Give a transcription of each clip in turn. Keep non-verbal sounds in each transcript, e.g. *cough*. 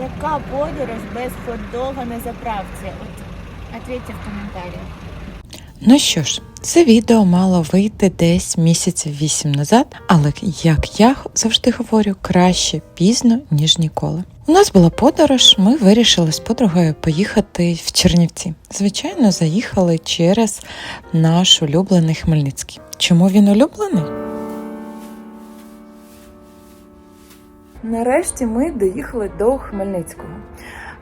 Яка подорож без хот-дога на заправці? От ответьте в коментарях. Ну що ж, це відео мало вийти десь місяців вісім назад, але як я завжди говорю, краще пізно, ніж ніколи. У нас була подорож, ми вирішили з подругою поїхати в Чернівці. Звичайно, заїхали через наш улюблений Хмельницький. Чому він улюблений? Нарешті ми доїхали до Хмельницького.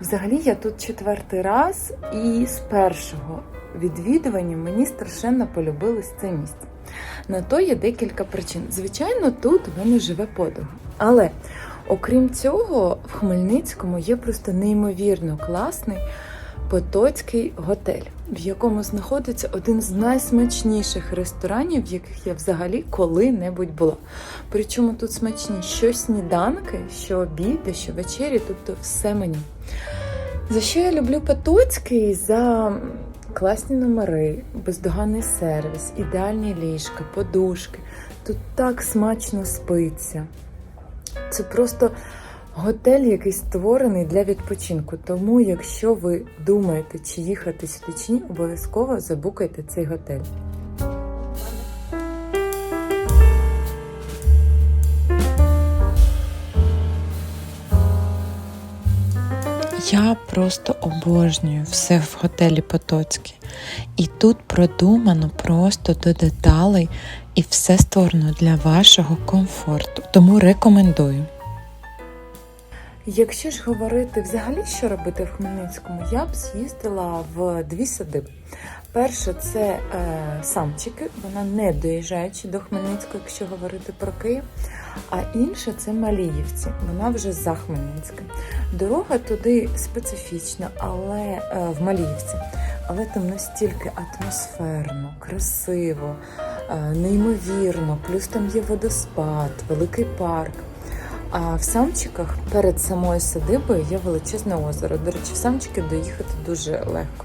Взагалі я тут четвертий раз, і з першого відвідування мені страшенно полюбилось це місце. На то є декілька причин. Звичайно, тут в мене живе подруга. Але окрім цього, в Хмельницькому є просто неймовірно класний Потоцький готель, в якому знаходиться один з найсмачніших ресторанів, в яких я взагалі коли-небудь була. Причому тут смачні що сніданки, що обіди, що вечері, тобто все мені. За що я люблю Потоцький? За класні номери, бездоганний сервіс, ідеальні ліжка, подушки. Тут так смачно спиться. Це просто готель, який створений для відпочинку. Тому, якщо ви думаєте, чи їхати сюди чи ні, обов'язково забукайте цей готель. Я просто обожнюю все в готелі Потоцький. І тут продумано просто до деталей і все створено для вашого комфорту. Тому рекомендую. Якщо ж говорити взагалі, що робити в Хмельницькому, я б з'їздила в дві садиби. Перше, це е, самчики, вона не доїжджаючи до Хмельницького, якщо говорити про Київ. А інша це Маліївці, вона вже за Хмельницьким. Дорога туди специфічна, але е, в Маліївці. Але там настільки атмосферно, красиво, е, неймовірно. Плюс там є водоспад, великий парк. А в самчиках перед самою садибою є величезне озеро. До речі, в самчики доїхати дуже легко.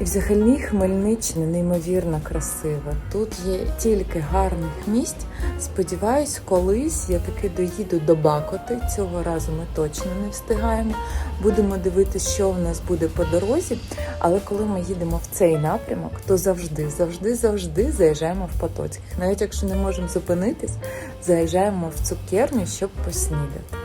І взагалі Хмельниччина неймовірно красива. Тут є тільки гарних місць. Сподіваюсь, колись я таки доїду до Бакоти. Цього разу ми точно не встигаємо. Будемо дивитися, що в нас буде по дорозі. Але коли ми їдемо в цей напрямок, то завжди, завжди, завжди заїжджаємо в Потоцьких. Навіть якщо не можемо зупинитись, заїжджаємо в цукерню, щоб поснідати.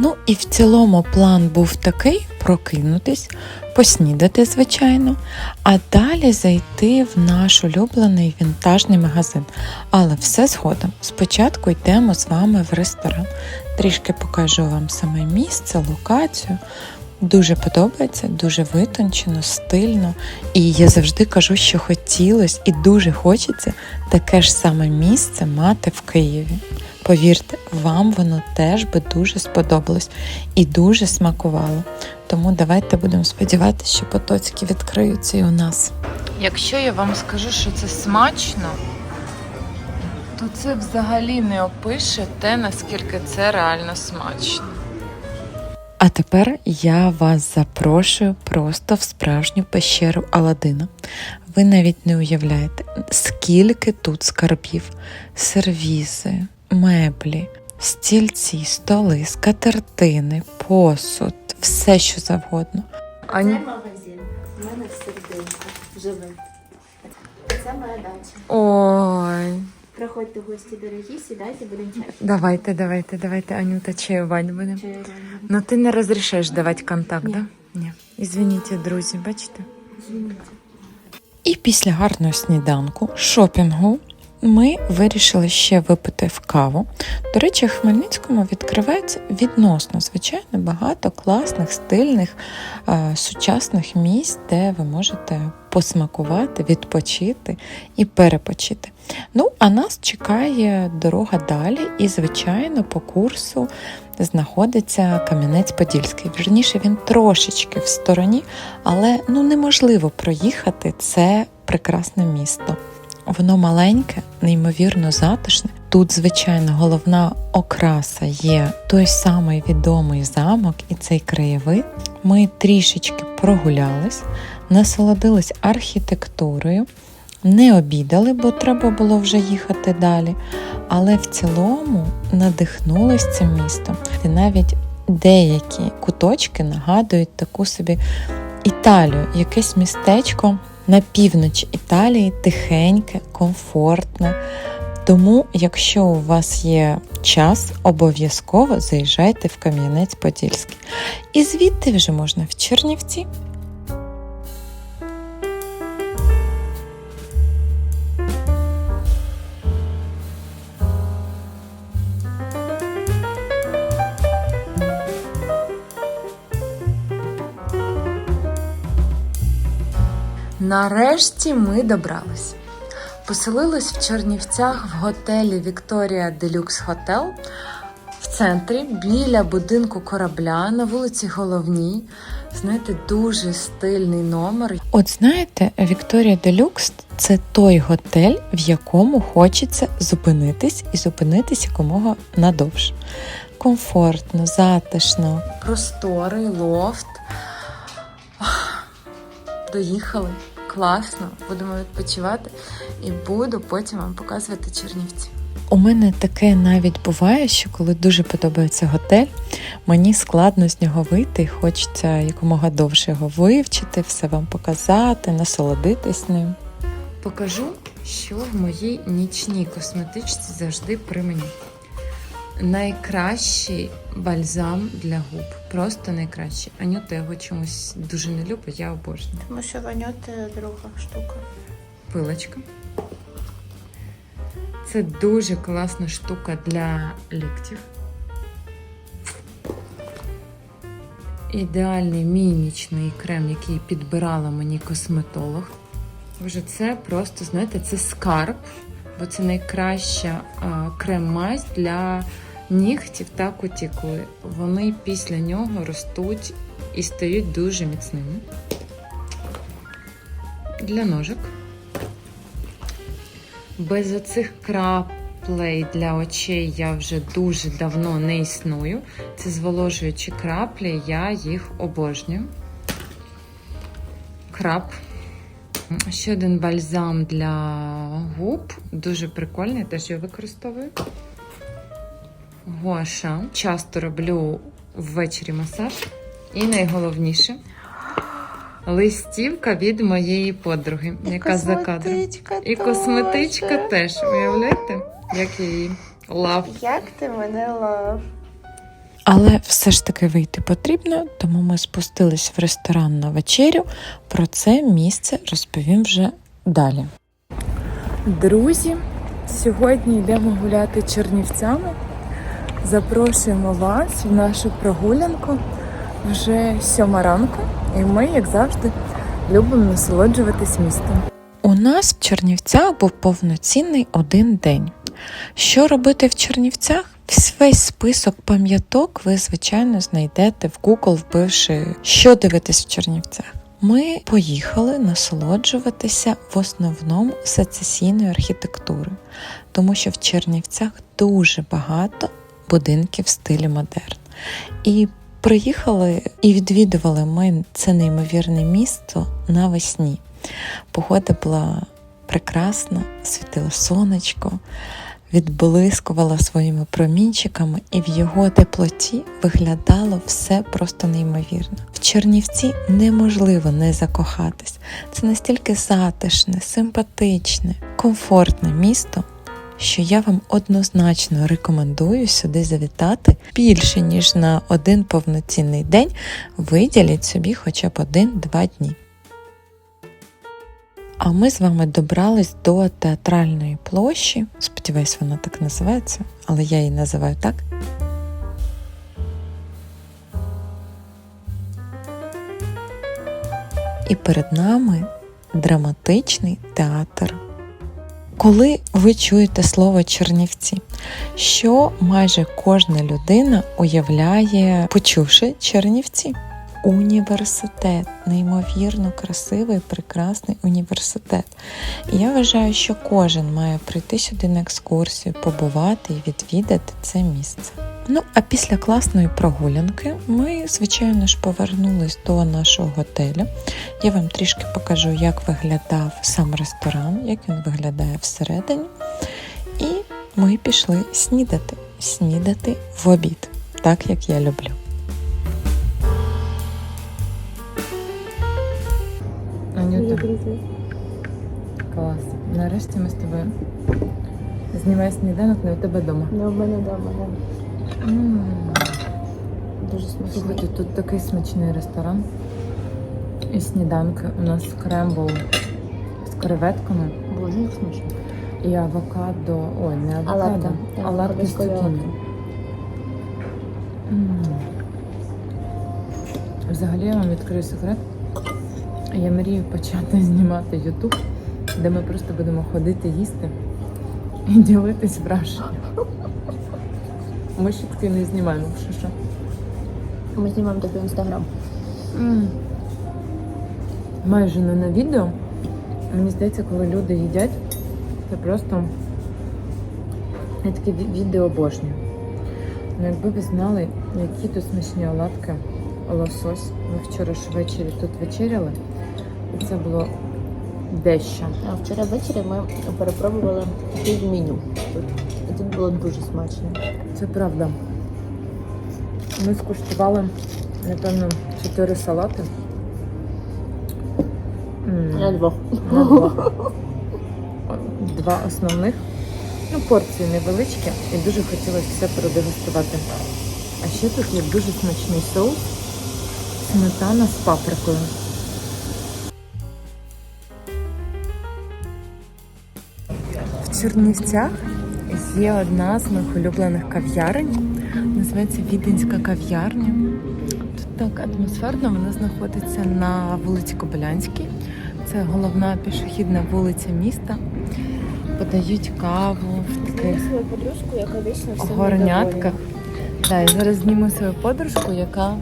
Ну і в цілому план був такий: прокинутись, поснідати, звичайно, а далі зайти в наш улюблений вінтажний магазин. Але все згодом. Спочатку йдемо з вами в ресторан. Трішки покажу вам саме місце, локацію. Дуже подобається, дуже витончено, стильно. І я завжди кажу, що хотілося і дуже хочеться таке ж саме місце мати в Києві. Повірте, вам воно теж би дуже сподобалось і дуже смакувало. Тому давайте будемо сподіватися, що потоцькі відкриються і у нас. Якщо я вам скажу, що це смачно, то це взагалі не опише те, наскільки це реально смачно. А тепер я вас запрошую просто в справжню пещеру Аладдина. Ви навіть не уявляєте, скільки тут скарбів, сервізи, меблі, стільці, столи, скатертини, посуд, все що завгодно. Ані... Це магазин. У мене серединка живе. Це моя дача. Ой, Проходьте гості дорогі, сідайте, будемо чай. давайте, давайте, давайте, Анюта, чаювати будемо. Ну ти не розрішаєш давати контакт, Ні. да? Ні. Ізвиніть, друзі, бачите? Звініть. І після гарного сніданку, шопінгу, ми вирішили ще випити в каву. До речі, в Хмельницькому відкривається відносно, звичайно, багато класних, стильних, е, сучасних місць, де ви можете посмакувати, відпочити і перепочити. Ну, а нас чекає дорога далі, і, звичайно, по курсу знаходиться Кам'янець-Подільський. Вірніше, він трошечки в стороні, але ну неможливо проїхати це прекрасне місто. Воно маленьке, неймовірно затишне. Тут, звичайно, головна окраса є той самий відомий замок і цей краєвид. Ми трішечки прогулялись, насолодились архітектурою, не обідали, бо треба було вже їхати далі. Але в цілому надихнулись цим містом. І навіть деякі куточки нагадують таку собі Італію, якесь містечко на північ Італії, тихеньке, комфортне. Тому, якщо у вас є час, обов'язково заїжджайте в Кам'янець-Подільський. І звідти вже можна в Чернівці. Нарешті ми добрались. Поселились в Чернівцях в готелі Вікторія Делюкс Хотел в центрі біля будинку корабля на вулиці Головній. Знаєте, дуже стильний номер. От знаєте, Вікторія Делюкс це той готель, в якому хочеться зупинитись і зупинитись якомога надовше. Комфортно, затишно, просторий лофт. Доїхали. Класно, будемо відпочивати і буду потім вам показувати Чернівці. У мене таке навіть буває, що коли дуже подобається готель, мені складно з нього вийти, хочеться якомога довше його вивчити, все вам показати, насолодитись ним. Покажу, що в моїй нічній косметичці завжди при мені. Найкращий бальзам для губ. Просто найкращий. Анюта його чомусь дуже не любить, я обожнюю. Тому що ваньоти друга штука. пилочка. Це дуже класна штука для ліктів. Ідеальний мій нічний крем, який підбирала мені косметолог. Боже, це просто, знаєте, це скарб, бо це найкраща крем-мазь для нігтів та кутікули. Вони після нього ростуть і стають дуже міцними. Для ножок. Без оцих краплей для очей я вже дуже давно не існую. Це зволожуючі краплі, я їх обожнюю. Крап. Ще один бальзам для губ. Дуже прикольний, теж його використовую. Гоша. Часто роблю ввечері масаж. І найголовніше листівка від моєї подруги, яка за кадром. І косметичка теж. Уявляєте, як я її лав. Як ти мене лав? Але все ж таки вийти потрібно, тому ми спустились в ресторан на вечерю. Про це місце розповім вже далі. Друзі, сьогодні йдемо гуляти Чернівцями. Запрошуємо вас в нашу прогулянку вже сьома ранку, і ми, як завжди, любимо насолоджуватись містом. У нас в Чернівцях був повноцінний один день. Що робити в Чернівцях? Весь список пам'яток ви, звичайно, знайдете в Google, вбивши, що дивитись в Чернівцях. Ми поїхали насолоджуватися в основному сецесійною архітектурою, тому що в Чернівцях дуже багато будинків в стилі модерн. І приїхали і відвідували ми це неймовірне місто навесні. Погода була прекрасна, світило сонечко, відблискувала своїми промінчиками, і в його теплоті виглядало все просто неймовірно. В Чернівці неможливо не закохатись. Це настільки затишне, симпатичне, комфортне місто. Що я вам однозначно рекомендую сюди завітати більше ніж на один повноцінний день. Виділіть собі хоча б один-два дні. А ми з вами добрались до театральної площі. Сподіваюсь, вона так називається, але я її називаю так. І перед нами драматичний театр. Коли ви чуєте слово Чернівці, що майже кожна людина уявляє, почувши Чернівці? Університет, неймовірно красивий, прекрасний університет. І я вважаю, що кожен має прийти сюди на екскурсію, побувати і відвідати це місце. Ну, а після класної прогулянки ми, звичайно ж, повернулись до нашого готелю. Я вам трішки покажу, як виглядав сам ресторан, як він виглядає всередині. І ми пішли снідати. Снідати в обід, так як я люблю. Анюта. Клас. Нарешті ми з тобою знімаємо сніданок не у тебе вдома. Не у мене вдома, так. Дуже смачно. Слухайте, тут такий смачний ресторан. І сніданки. У нас крембл з креветками Боже, як смачно. і авокадо. Ой, не авокадо, оладки з цукіні. Взагалі я вам відкрию секрет. Я мрію почати *laughs* знімати YouTube, де ми просто будемо ходити їсти і ділитись враженням. Ми ще таки не знімаємо, що що. Ми знімаємо тобі інстаграм. Майже не на відео. Мені здається, коли люди їдять, це просто я таке відео обожнюю. Ну, якби ви знали, які тут смачні оладки, лосось. Ми вчора ж ввечері тут вечеряли, і це було дещо. А вчора ввечері ми перепробували меню. І тут було дуже смачно. Це правда. Ми скуштували, напевно, чотири салати. М. На двох. На двох. Два основних. Ну, порції невеличкі і дуже хотілося все продегустувати. А ще тут є дуже смачний соус, сметана з паприкою. В Чернівцях є одна з моїх улюблених кав'ярень. Називається Віденська кав'ярня. Тут так атмосферно, вона знаходиться на вулиці Кобилянській. Це головна пішохідна вулиця міста. Подають каву в таких свою подружку, яка вічно всім горнятках. Да, я зараз зніму свою подружку, яка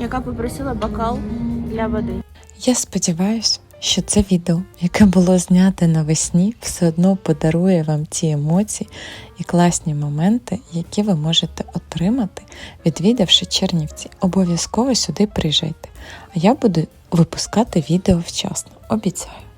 Яка попросила бокал для води. Я сподіваюся, що це відео, яке було знято навесні, все одно подарує вам ті емоції і класні моменти, які ви можете отримати, відвідавши Чернівці. Обов'язково сюди приїжджайте. А я буду випускати відео вчасно. Обіцяю.